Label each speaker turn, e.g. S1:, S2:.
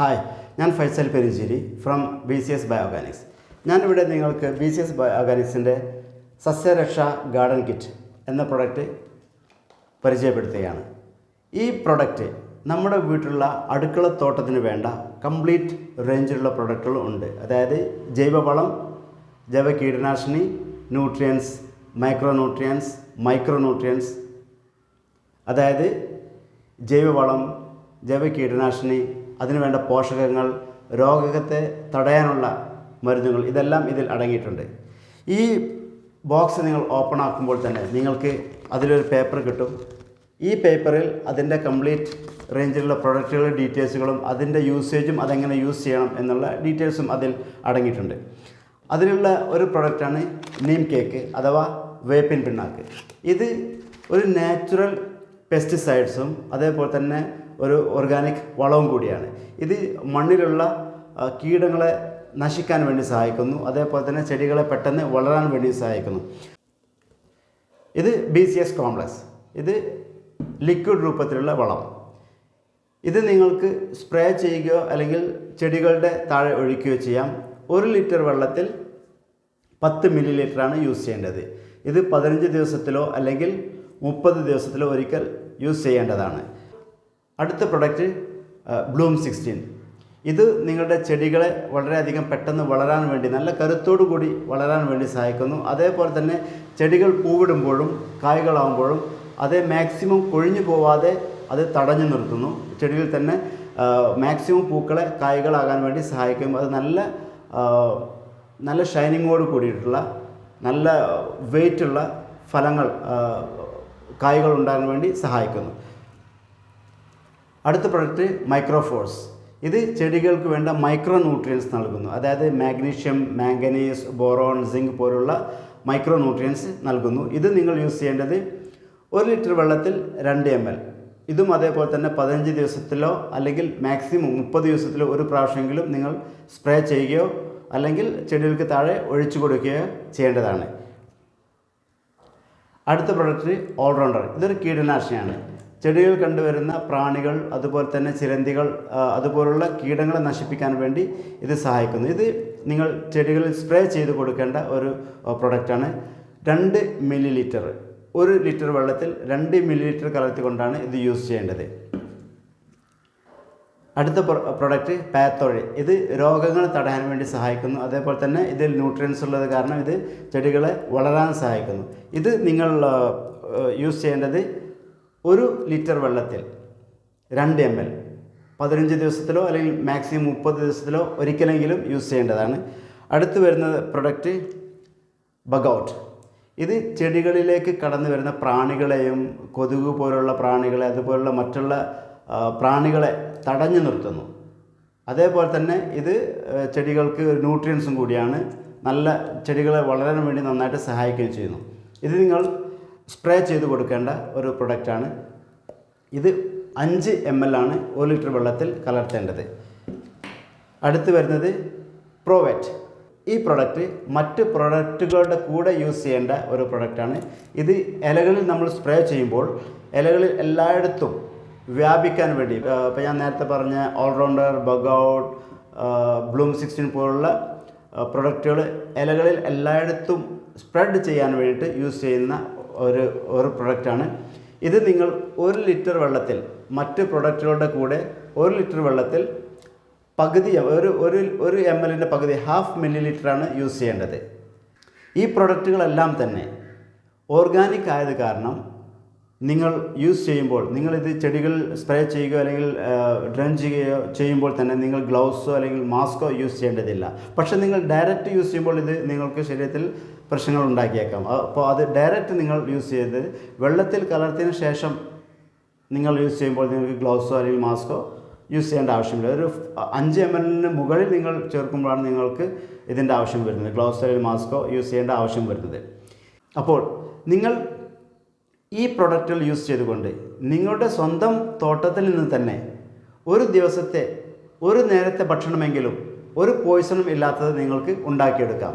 S1: Hi ഞാൻ Faisal Perincheri from B C S bioorganics ഞാനിവിടെ നിങ്ങൾക്ക് ബി സി എസ് ബയോർഗാനിക്സിന്റെ സസ്യരക്ഷ ഗാർഡൻ കിറ്റ് എന്ന പ്രൊഡക്റ്റ് പരിചയപ്പെടുത്തുകയാണ്. ഈ പ്രൊഡക്റ്റ് നമ്മുടെ വീട്ടിലുള്ള അടുക്കളത്തോട്ടത്തിന് വേണ്ട കംപ്ലീറ്റ് റേഞ്ചിലുള്ള പ്രൊഡക്റ്റുകളും ഉണ്ട്. അതായത് ജൈവവളം ജൈവ കീടനാശിനി nutrients micro nutrients micro nutrients അതായത് ജൈവവളം ജൈവ കീടനാശിനി അതിനുവേണ്ട പോഷകങ്ങൾ രോഗത്തെ തടയാനുള്ള മരുന്നുകൾ ഇതെല്ലാം ഇതിൽ അടങ്ങിയിട്ടുണ്ട്. ഈ ബോക്സ് നിങ്ങൾ ഓപ്പൺ ആക്കുമ്പോൾ തന്നെ നിങ്ങൾക്ക് അതിലൊരു പേപ്പർ കിട്ടും. ഈ പേപ്പറിൽ അതിന്റെ കംപ്ലീറ്റ് റേഞ്ചിലുള്ള പ്രൊഡക്റ്റുകളുടെ ഡീറ്റെയിൽസുകളും അതിന്റെ യൂസേജും അതെങ്ങനെ യൂസ് ചെയ്യണം എന്നുള്ള ഡീറ്റെയിൽസും അതിൽ അടങ്ങിയിട്ടുണ്ട്. അതിലുള്ള ഒരു പ്രൊഡക്റ്റാണ് നീം കേക്ക് അഥവാ വേപ്പിൻ പിണ്ണാക്ക്. ഇത് ഒരു നാച്ചുറൽ പെസ്റ്റിസൈഡ്സും അതേപോലെ തന്നെ ഒരു ഓർഗാനിക് വളവും കൂടിയാണ്. ഇത് മണ്ണിലുള്ള കീടങ്ങളെ നശിക്കാൻ വേണ്ടി സഹായിക്കുന്നു. അതേപോലെ തന്നെ ചെടികളെ പെട്ടെന്ന് വളരാൻ വേണ്ടി സഹായിക്കുന്നു. ഇത് ബി സി എസ് കോംപ്ലക്സ് ഇത് ലിക്വിഡ് രൂപത്തിലുള്ള വളം. ഇത് നിങ്ങൾക്ക് സ്പ്രേ ചെയ്യുകയോ അല്ലെങ്കിൽ ചെടികളുടെ താഴെ ഒഴിക്കുകയോ ചെയ്യാം. ഒരു ലിറ്റർ വെള്ളത്തിൽ പത്ത് മില്ലി ലിറ്ററാണ് യൂസ് ചെയ്യേണ്ടത്. ഇത് പതിനഞ്ച് ദിവസത്തിലോ അല്ലെങ്കിൽ മുപ്പത് ദിവസത്തിലോ ഒരിക്കൽ യൂസ് ചെയ്യേണ്ടതാണ്. അടുത്ത പ്രൊഡക്റ്റ് ബ്ലൂം സിക്സ്റ്റീൻ ഇത് നിങ്ങളുടെ ചെടികളെ വളരെയധികം പെട്ടെന്ന് വളരാൻ വേണ്ടി നല്ല കരുത്തോടു കൂടി വളരാൻ വേണ്ടി സഹായിക്കുന്നു. അതേപോലെ തന്നെ ചെടികൾ പൂവിടുമ്പോഴും കായ്കളാകുമ്പോഴും അത് മാക്സിമം കൊഴിഞ്ഞു പോവാതെ അത് തടഞ്ഞു നിർത്തുന്നു. ചെടിയിൽ തന്നെ മാക്സിമം പൂക്കളെ കായ്കളാകാൻ വേണ്ടി സഹായിക്കും. അത് നല്ല നല്ല ഷൈനിങ്ങോട് കൂടിയിട്ടുള്ള നല്ല വെയിറ്റുള്ള ഫലങ്ങൾ കായ്കൾ ഉണ്ടാകാൻ വേണ്ടി സഹായിക്കുന്നു. അടുത്ത പ്രൊഡക്റ്റ് മൈക്രോഫോഴ്സ് ഇത് ചെടികൾക്ക് വേണ്ട മൈക്രോ ന്യൂട്രിയൻസ് നൽകുന്നു. അതായത് മാഗ്നീഷ്യം മാംഗനീസ് ബോറോൺ സിങ്ക് പോലുള്ള മൈക്രോ ന്യൂട്രിയൻസ് നൽകുന്നു. ഇത് നിങ്ങൾ യൂസ് ചെയ്യേണ്ടത് ഒരു ലിറ്റർ വെള്ളത്തിൽ രണ്ട് എം എൽ ഇതും അതേപോലെ തന്നെ പതിനഞ്ച് ദിവസത്തിലോ അല്ലെങ്കിൽ മാക്സിമം മുപ്പത് ദിവസത്തിലോ ഒരു പ്രാവശ്യമെങ്കിലും നിങ്ങൾ സ്പ്രേ ചെയ്യുകയോ അല്ലെങ്കിൽ ചെടികൾക്ക് താഴെ ഒഴിച്ചു കൊടുക്കുകയോ ചെയ്യേണ്ടതാണ്. അടുത്ത പ്രൊഡക്റ്റ് ഓൾറൗണ്ടർ ഇതൊരു കീടനാശിനിയാണ്. ചെടികൾ കണ്ടുവരുന്ന പ്രാണികൾ അതുപോലെ തന്നെ ചിലന്തികൾ അതുപോലുള്ള കീടങ്ങളെ നശിപ്പിക്കാൻ വേണ്ടി ഇത് സഹായിക്കുന്നു. ഇത് നിങ്ങൾ ചെടികളിൽ സ്പ്രേ ചെയ്ത് കൊടുക്കേണ്ട ഒരു പ്രൊഡക്റ്റാണ്. രണ്ട് മില്ലി ലിറ്റർ ഒരു ലിറ്റർ വെള്ളത്തിൽ രണ്ട് മില്ലി ലിറ്റർ കലർത്തിക്കൊണ്ടാണ് ഇത് യൂസ് ചെയ്യേണ്ടത്. അടുത്ത പ്രൊഡക്റ്റ് പാത്തോഴി. ഇത് രോഗങ്ങൾ തടയാൻ വേണ്ടി സഹായിക്കുന്നു. അതേപോലെ തന്നെ ഇതിൽ ന്യൂട്രിയൻസ് ഉള്ളത് കാരണം ഇത് ചെടികളെ വളരാൻ സഹായിക്കുന്നു. ഇത് നിങ്ങൾ യൂസ് ചെയ്യേണ്ടത് ഒരു ലിറ്റർ വെള്ളത്തിൽ രണ്ട് എം എൽ. പതിനഞ്ച് ദിവസത്തിലോ അല്ലെങ്കിൽ മാക്സിമം മുപ്പത് ദിവസത്തിലോ ഒരിക്കലെങ്കിലും യൂസ് ചെയ്യേണ്ടതാണ്. അടുത്ത് വരുന്ന പ്രൊഡക്റ്റ് ബഗൗട്ട്. ഇത് ചെടികളിലേക്ക് കടന്നു വരുന്ന പ്രാണികളെയും കൊതുക് പോലുള്ള പ്രാണികളെ അതുപോലുള്ള മറ്റുള്ള പ്രാണികളെ തടഞ്ഞു നിർത്തുന്നു. അതേപോലെ തന്നെ ഇത് ചെടികൾക്ക് ന്യൂട്രിയൻസും കൂടിയാണ്. നല്ല ചെടികളെ വളരാൻ വേണ്ടി നന്നായിട്ട് സഹായിക്കുകയും ചെയ്യുന്നു. ഇത് നിങ്ങൾ സ്പ്രേ ചെയ്ത് കൊടുക്കേണ്ട ഒരു പ്രൊഡക്റ്റാണ്. ഇത് അഞ്ച് എം എൽ ആണ് ഒരു ലിറ്റർ വെള്ളത്തിൽ കലർത്തേണ്ടത്. അടുത്ത് വരുന്നത് പ്രോവെറ്റ് ഈ പ്രൊഡക്റ്റ് മറ്റ് പ്രൊഡക്റ്റുകളുടെ കൂടെ യൂസ് ചെയ്യേണ്ട ഒരു പ്രൊഡക്റ്റാണ് ഇത് ഇലകളിൽ നമ്മൾ സ്പ്രേ ചെയ്യുമ്പോൾ ഇലകളിൽ എല്ലായിടത്തും വ്യാപിക്കാൻ വേണ്ടി ഇപ്പോൾ ഞാൻ നേരത്തെ പറഞ്ഞ ഓൾറൗണ്ടർ ബഗൌട്ട് ബ്ലൂം സിക്സ്റ്റീൻ പോലുള്ള പ്രൊഡക്റ്റുകൾ ഇലകളിൽ എല്ലായിടത്തും സ്പ്രെഡ് ചെയ്യാൻ വേണ്ടിയിട്ട് യൂസ് ചെയ്യുന്ന ഒരു ഒരു പ്രൊഡക്റ്റാണ് ഇത് നിങ്ങൾ ഒരു ലിറ്റർ വെള്ളത്തിൽ മറ്റ് പ്രൊഡക്റ്റുകളുടെ കൂടെ ഒരു ലിറ്റർ വെള്ളത്തിൽ പകുതി ഒരു ഒരു ഒരു എം എല്ലിന്റെ പകുതി ഹാഫ് മില്ലി ലിറ്ററാണ് യൂസ് ചെയ്യേണ്ടത്. ഈ പ്രൊഡക്റ്റുകളെല്ലാം തന്നെ ഓർഗാനിക് ആയത് കാരണം നിങ്ങൾ യൂസ് ചെയ്യുമ്പോൾ നിങ്ങളിത് ചെടികൾ സ്പ്രേ ചെയ്യുകയോ അല്ലെങ്കിൽ ഡ്രൻ ചെയ്യുകയോ ചെയ്യുമ്പോൾ തന്നെ നിങ്ങൾ ഗ്ലൗസോ അല്ലെങ്കിൽ മാസ്കോ യൂസ് ചെയ്യേണ്ടതില്ല. പക്ഷേ നിങ്ങൾ ഡയറക്റ്റ് യൂസ് ചെയ്യുമ്പോൾ ഇത് നിങ്ങൾക്ക് ശരീരത്തിൽ പ്രശ്നങ്ങൾ ഉണ്ടാക്കിയേക്കാം. അപ്പോൾ അത് ഡയറക്റ്റ് നിങ്ങൾ യൂസ് ചെയ്ത് വെള്ളത്തിൽ കലർത്തിയതിന് ശേഷം നിങ്ങൾ യൂസ് ചെയ്യുമ്പോൾ നിങ്ങൾക്ക് ഗ്ലൗസോ അല്ലെങ്കിൽ മാസ്കോ യൂസ് ചെയ്യേണ്ട ആവശ്യമില്ല. ഒരു അഞ്ച് എം എല്ലിന് മുകളിൽ നിങ്ങൾ ചേർക്കുമ്പോഴാണ് നിങ്ങൾക്ക് ഇതിന്റെ ആവശ്യം വരുന്നത്. ഗ്ലൗസോ അല്ലെങ്കിൽ മാസ്കോ യൂസ് ചെയ്യേണ്ട ആവശ്യം വരുന്നത്. അപ്പോൾ നിങ്ങൾ ഈ പ്രൊഡക്റ്റുകൾ യൂസ് ചെയ്തുകൊണ്ട് നിങ്ങളുടെ സ്വന്തം തോട്ടത്തിൽ നിന്ന് തന്നെ ഒരു ദിവസത്തെ ഒരു നേരത്തെ ഭക്ഷണമെങ്കിലും ഒരു പോയിസണും ഇല്ലാത്തത് നിങ്ങൾക്ക് ഉണ്ടാക്കിയെടുക്കാം.